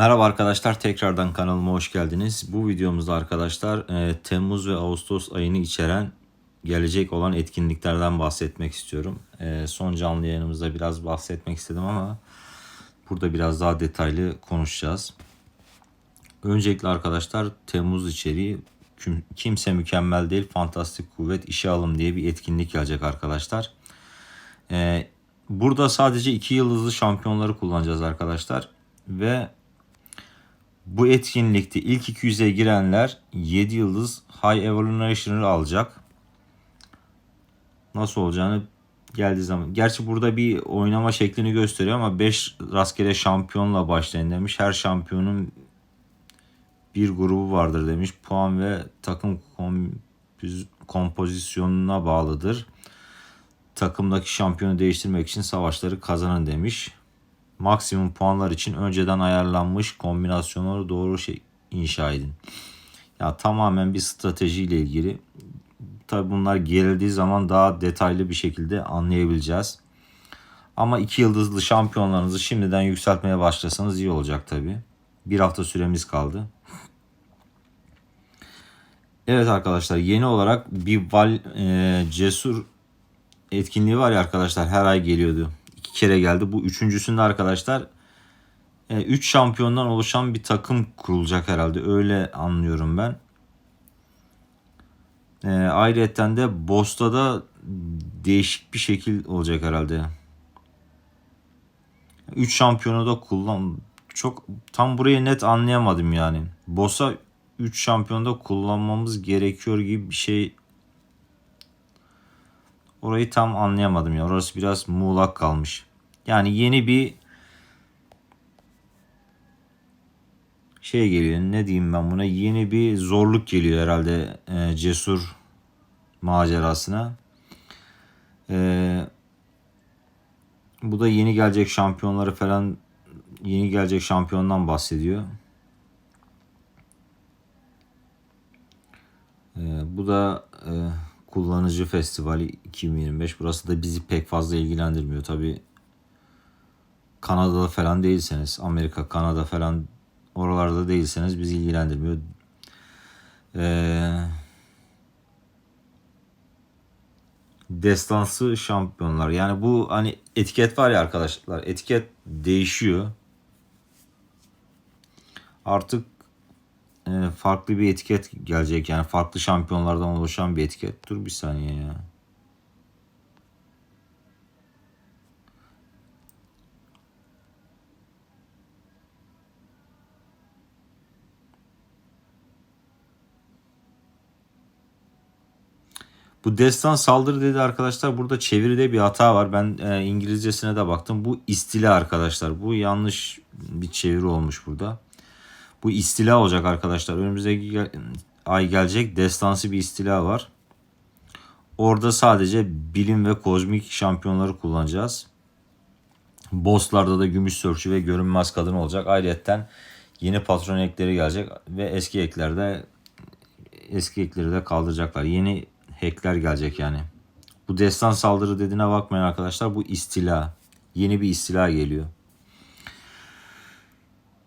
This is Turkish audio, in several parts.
Merhaba arkadaşlar tekrardan kanalıma hoş geldiniz. Bu videomuzda arkadaşlar e, Temmuz ve Ağustos ayını içeren gelecek olan etkinliklerden bahsetmek istiyorum. E, son canlı yayınımızda biraz bahsetmek istedim ama burada biraz daha detaylı konuşacağız. Öncelikle arkadaşlar Temmuz içeriği Kim- kimse mükemmel değil fantastik kuvvet işe alım diye bir etkinlik gelecek arkadaşlar. E, burada sadece iki yıldızlı şampiyonları kullanacağız arkadaşlar ve bu etkinlikte ilk 200'e girenler 7 yıldız High Evolution'ı alacak. Nasıl olacağını geldiği zaman. Gerçi burada bir oynama şeklini gösteriyor ama 5 rastgele şampiyonla başlayın demiş. Her şampiyonun bir grubu vardır demiş. Puan ve takım kompoz- kompozisyonuna bağlıdır. Takımdaki şampiyonu değiştirmek için savaşları kazanın demiş maksimum puanlar için önceden ayarlanmış kombinasyonları doğru şey inşa edin. Ya tamamen bir stratejiyle ilgili. Tabi bunlar gerildiği zaman daha detaylı bir şekilde anlayabileceğiz. Ama iki yıldızlı şampiyonlarınızı şimdiden yükseltmeye başlasanız iyi olacak tabi. Bir hafta süremiz kaldı. Evet arkadaşlar yeni olarak bir Val e, Cesur etkinliği var ya arkadaşlar her ay geliyordu iki kere geldi. Bu üçüncüsünde arkadaşlar 3 şampiyondan oluşan bir takım kurulacak herhalde. Öyle anlıyorum ben. E, ayrıca de Boss'ta da değişik bir şekil olacak herhalde. 3 şampiyonu da kullan çok tam burayı net anlayamadım yani. Boss'a 3 şampiyonu da kullanmamız gerekiyor gibi bir şey Orayı tam anlayamadım ya. Orası biraz muğlak kalmış. Yani yeni bir şey geliyor. Ne diyeyim ben buna? Yeni bir zorluk geliyor herhalde e, cesur macerasına. E, bu da yeni gelecek şampiyonları falan yeni gelecek şampiyondan bahsediyor. E, bu da e, Kullanıcı Festivali 2025. Burası da bizi pek fazla ilgilendirmiyor. Tabi Kanada'da falan değilseniz, Amerika, Kanada falan oralarda değilseniz bizi ilgilendirmiyor. Ee, destansı şampiyonlar. Yani bu hani etiket var ya arkadaşlar. Etiket değişiyor. Artık farklı bir etiket gelecek. Yani farklı şampiyonlardan oluşan bir etiket. Dur bir saniye ya. Bu destan saldırı dedi arkadaşlar. Burada çeviride bir hata var. Ben e, İngilizcesine de baktım. Bu istila arkadaşlar. Bu yanlış bir çeviri olmuş burada. Bu istila olacak arkadaşlar. Önümüzdeki ay gelecek destansı bir istila var. Orada sadece bilim ve kozmik şampiyonları kullanacağız. Bosslarda da gümüş sörçü ve görünmez kadın olacak. Ayrıca yeni patron ekleri gelecek ve eski eklerde eski ekleri de kaldıracaklar. Yeni hackler gelecek yani. Bu destan saldırı dediğine bakmayın arkadaşlar. Bu istila. Yeni bir istila geliyor.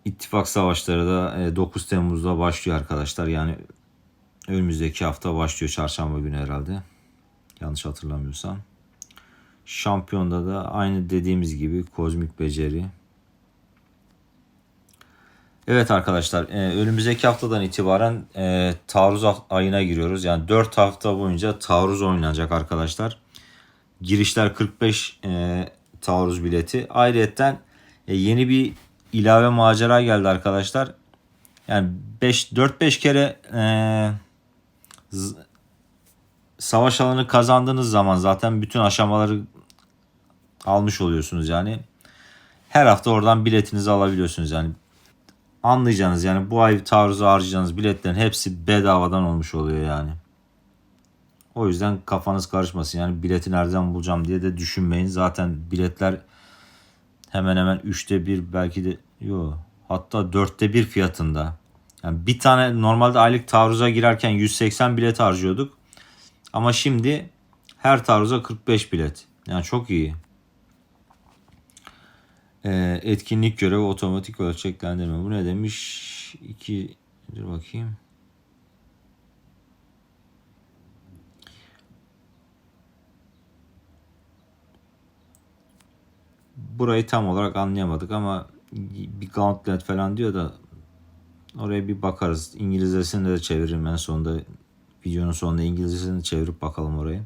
İttifak savaşları da e, 9 Temmuz'da başlıyor arkadaşlar. Yani önümüzdeki hafta başlıyor çarşamba günü herhalde. Yanlış hatırlamıyorsam. Şampiyonda da aynı dediğimiz gibi kozmik beceri. Evet arkadaşlar e, önümüzdeki haftadan itibaren e, taarruz ayına giriyoruz. Yani 4 hafta boyunca taarruz oynanacak arkadaşlar. Girişler 45 e, taarruz bileti. Ayrıca e, yeni bir ilave macera geldi arkadaşlar. Yani 5 4-5 kere e, savaş alanı kazandığınız zaman zaten bütün aşamaları almış oluyorsunuz yani. Her hafta oradan biletinizi alabiliyorsunuz yani. Anlayacağınız yani bu ay taarruza harcayacağınız biletlerin hepsi bedavadan olmuş oluyor yani. O yüzden kafanız karışmasın. Yani bileti nereden bulacağım diye de düşünmeyin. Zaten biletler hemen hemen üçte bir belki de yok hatta dörtte bir fiyatında. Yani bir tane normalde aylık taarruza girerken 180 bilet harcıyorduk. Ama şimdi her taarruza 45 bilet. Yani çok iyi. Ee, etkinlik görevi otomatik ölçeklendirme. Bu ne demiş? 2 dur bakayım. Burayı tam olarak anlayamadık ama bir gauntlet falan diyor da oraya bir bakarız. İngilizcesini de çeviririm en sonunda. Videonun sonunda İngilizcesini çevirip bakalım orayı.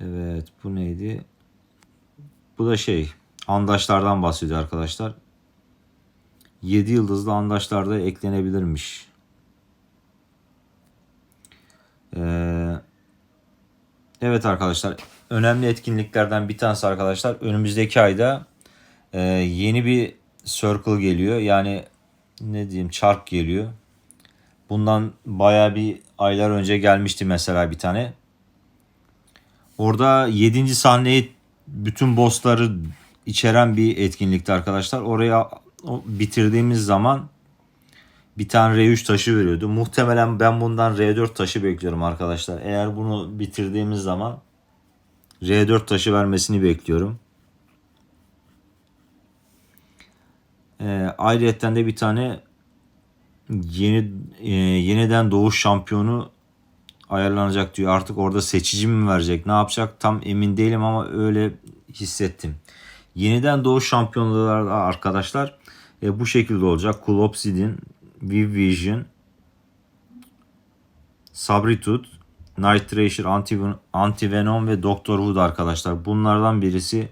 Evet bu neydi? Bu da şey andaçlardan bahsediyor arkadaşlar. 7 yıldızlı andaçlar da eklenebilirmiş. Ee, evet arkadaşlar önemli etkinliklerden bir tanesi arkadaşlar önümüzdeki ayda e, yeni bir circle geliyor. Yani ne diyeyim çark geliyor. Bundan baya bir aylar önce gelmişti mesela bir tane. Orada 7. sahneyi bütün bossları içeren bir etkinlikti arkadaşlar. Oraya bitirdiğimiz zaman bir tane R3 taşı veriyordu. Muhtemelen ben bundan R4 taşı bekliyorum arkadaşlar. Eğer bunu bitirdiğimiz zaman R4 taşı vermesini bekliyorum. Ee, ayrıyetten de bir tane yeni e, yeniden doğuş şampiyonu ayarlanacak diyor. Artık orada seçici mi verecek? Ne yapacak? Tam emin değilim ama öyle hissettim. Yeniden doğuş şampiyonları da arkadaşlar e, bu şekilde olacak. Cool Obsidian, Viv Vision, Sabritooth, Night Thrasher, Anti- Anti-Venom ve Doctor Wood arkadaşlar. Bunlardan birisi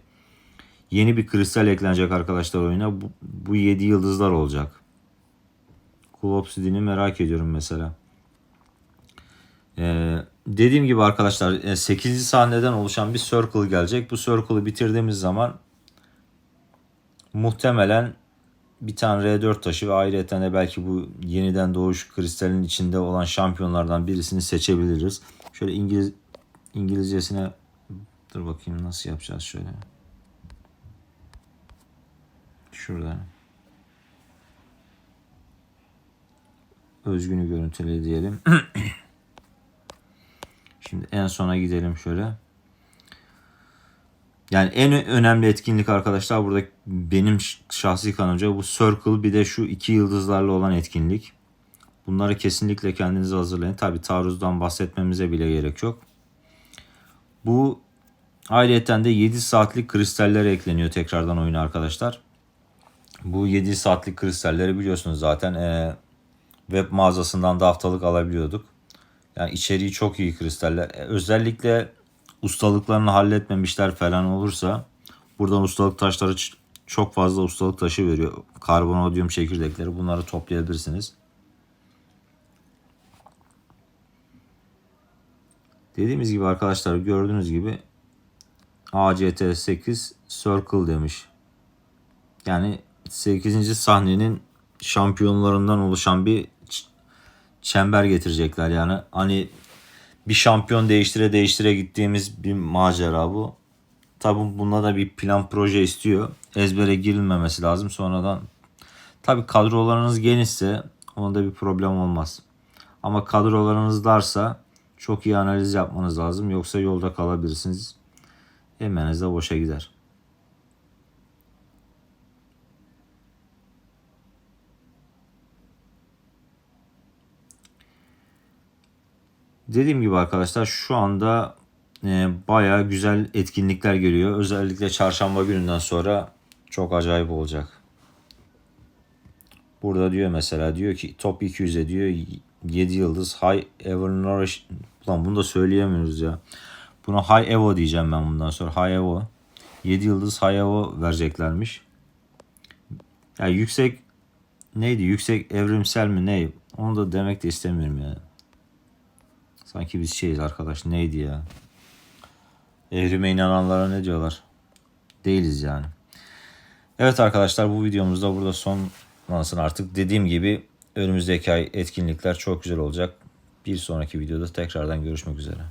yeni bir kristal eklenecek arkadaşlar oyuna. Bu, bu 7 yıldızlar olacak. Cool Obsidian'i merak ediyorum mesela. Ee, dediğim gibi arkadaşlar 8. E, sahneden oluşan bir circle gelecek. Bu circle'ı bitirdiğimiz zaman muhtemelen bir tane R4 taşı ve ayrıca de belki bu yeniden doğuş kristalin içinde olan şampiyonlardan birisini seçebiliriz. Şöyle İngiliz İngilizcesine dur bakayım nasıl yapacağız şöyle. Şurada. Özgünü görüntüle diyelim. Şimdi en sona gidelim şöyle. Yani en önemli etkinlik arkadaşlar burada benim şahsi kanımca bu Circle bir de şu iki yıldızlarla olan etkinlik. Bunları kesinlikle kendinize hazırlayın. Tabi taarruzdan bahsetmemize bile gerek yok. Bu ayrıyeten de 7 saatlik kristaller ekleniyor tekrardan oyuna arkadaşlar. Bu 7 saatlik kristalleri biliyorsunuz zaten e, web mağazasından da haftalık alabiliyorduk. Yani içeriği çok iyi kristaller. E, özellikle ustalıklarını halletmemişler falan olursa buradan ustalık taşları çok fazla ustalık taşı veriyor. Karbonodium çekirdekleri bunları toplayabilirsiniz. Dediğimiz gibi arkadaşlar gördüğünüz gibi ACT8 Circle demiş. Yani 8. sahnenin şampiyonlarından oluşan bir çember getirecekler yani. Hani bir şampiyon değiştire değiştire gittiğimiz bir macera bu. Tabi bunda da bir plan proje istiyor. Ezbere girilmemesi lazım. Sonradan tabi kadrolarınız genişse onda bir problem olmaz. Ama kadrolarınız darsa çok iyi analiz yapmanız lazım. Yoksa yolda kalabilirsiniz. Emeğiniz de boşa gider. Dediğim gibi arkadaşlar şu anda e, baya güzel etkinlikler geliyor. Özellikle çarşamba gününden sonra çok acayip olacak. Burada diyor mesela diyor ki top 200'e diyor 7 yıldız high nourish Ulan bunu da söyleyemiyoruz ya. Buna high evo diyeceğim ben bundan sonra. High evo. 7 yıldız high evo vereceklermiş. Ya yani yüksek neydi? Yüksek evrimsel mi ne? Onu da demek de istemiyorum ya. Yani. Sanki biz şeyiz arkadaş neydi ya? Evrime inananlara ne diyorlar? Değiliz yani. Evet arkadaşlar bu videomuzda burada son lansın artık. Dediğim gibi önümüzdeki ay etkinlikler çok güzel olacak. Bir sonraki videoda tekrardan görüşmek üzere.